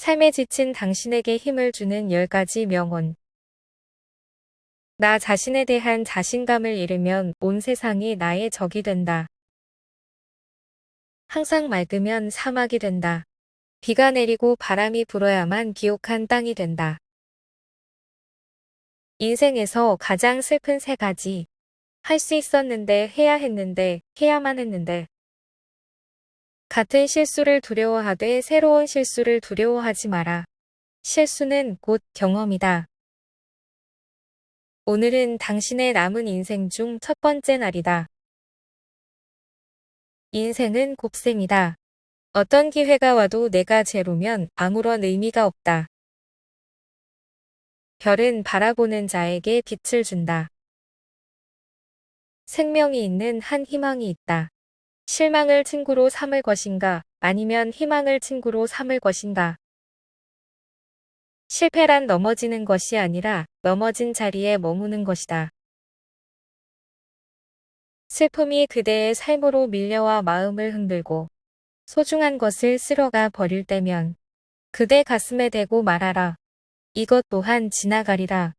삶에 지친 당신에게 힘을 주는 10가지 명언. 나 자신에 대한 자신감을 잃으면 온 세상이 나의 적이 된다. 항상 맑으면 사막이 된다. 비가 내리고 바람이 불어야만 기옥한 땅이 된다. 인생에서 가장 슬픈 세 가지. 할 수 있었는데, 해야 했는데, 해야만 했는데. 같은 실수를 두려워하되 새로운 실수를 두려워하지 마라. 실수는 곧 경험이다. 오늘은 당신의 남은 인생 중 첫 번째 날이다. 인생은 곱셈이다. 어떤 기회가 와도 내가 제로면 아무런 의미가 없다. 별은 바라보는 자에게 빛을 준다. 생명이 있는 한 희망이 있다. 실망을 친구로 삼을 것인가, 아니면 희망을 친구로 삼을 것인가. 실패란 넘어지는 것이 아니라 넘어진 자리에 머무는 것이다. 슬픔이 그대의 삶으로 밀려와 마음을 흔들고 소중한 것을 쓸어가 버릴 때면 그대 가슴에 대고 말하라. 이것 또한 지나가리라.